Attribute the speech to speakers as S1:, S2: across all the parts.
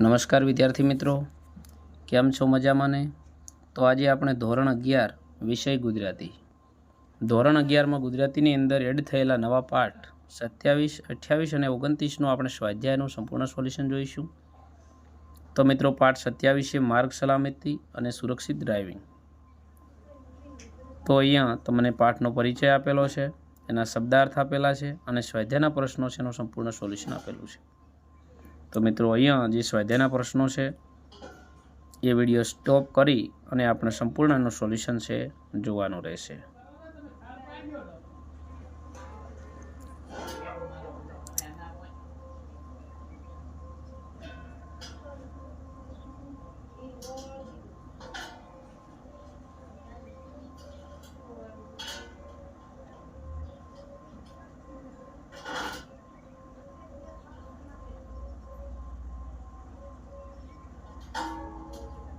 S1: નમસ્કાર વિદ્યાર્થી મિત્રો. કેમ છો મજામાં ને? તો આજે આપણે ધોરણ અગિયાર વિષય ગુજરાતી. ધોરણ અગિયારમાં ગુજરાતીની અંદર એડ થયેલા નવા પાઠ સત્યાવીસ, અઠ્યાવીસ અને ઓગણત્રીસનું આપણે સ્વાધ્યાયનું સંપૂર્ણ સોલ્યુશન જોઈશું. તો મિત્રો, પાઠ સત્યાવીસ માર્ગ સલામતી અને સુરક્ષિત ડ્રાઇવિંગ. તો અહીંયા તમને પાઠનો પરિચય આપેલો છે, એના શબ્દાર્થ આપેલા છે અને સ્વાધ્યાયના પ્રશ્નો છે એનું સંપૂર્ણ સોલ્યુશન આપેલું છે. તો મિત્રો, અહીંયા જે સ્વાધ્યાયના પ્રશ્નો છે, એ વીડિયો સ્ટોપ કરી અને આપણે સંપૂર્ણ એનું સોલ્યુશન છે, જોવાનું રહેશે.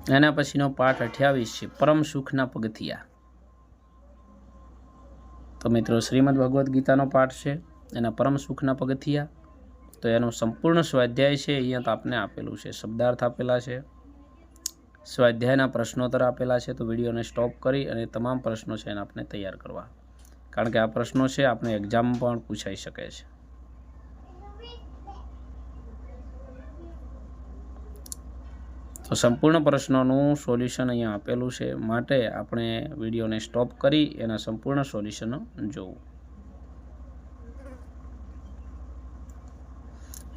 S1: એના પછીનો પાઠ અઠ્યાવીસ છે, પરમ સુખના પગથિયા. તો મિત્રો, શ્રીમદ ભગવદ્ ગીતાનો પાઠ છે, એના પરમ સુખના પગથિયા. તો એનું સંપૂર્ણ સ્વાધ્યાય છે, અહીંયા તો આપને આપેલું છે, શબ્દાર્થ આપેલા છે. સ્વાધ્યાયના પ્રશ્નોત્તર આપેલા છે, તો વિડીયોને સ્ટોપ કરી અને તમામ પ્રશ્નો છે એને આપણે તૈયાર કરવા. કારણ કે આ પ્રશ્નો છે આપણે એક્ઝામમાં પણ પૂછાઈ શકે છે. તો સંપૂર્ણ પ્રશ્નોનું સોલ્યુશન અહીંયા આપેલું છે. માટે આપણે વિડીયોને સ્ટોપ કરી એના સંપૂર્ણ સોલ્યુશન જોવું.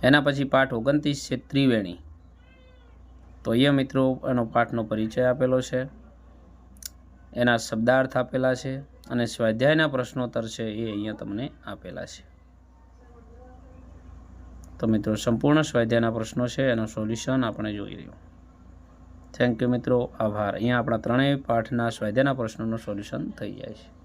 S1: એના પછી પાઠ ઓગણત્રીસ છે ત્રિવેણી. તો અહીંયા મિત્રો એનો પાઠનો પરિચય આપેલો છે. એના શબ્દાર્થ આપેલા છે અને સ્વાધ્યાયના પ્રશ્નોત્તર છે એ અહીંયા તમને આપેલા છે. તો મિત્રો સંપૂર્ણ સ્વાધ્યાયના પ્રશ્નો છે, એનું સોલ્યુશન આપણે જોઈ રહ્યું. થેન્ક યુ મિત્રો આભાર. અહીંયા આપણા ત્રણેય પાઠના સ્વાધ્યાયના પ્રશ્નોનું સોલ્યુશન થઈ જાય છે.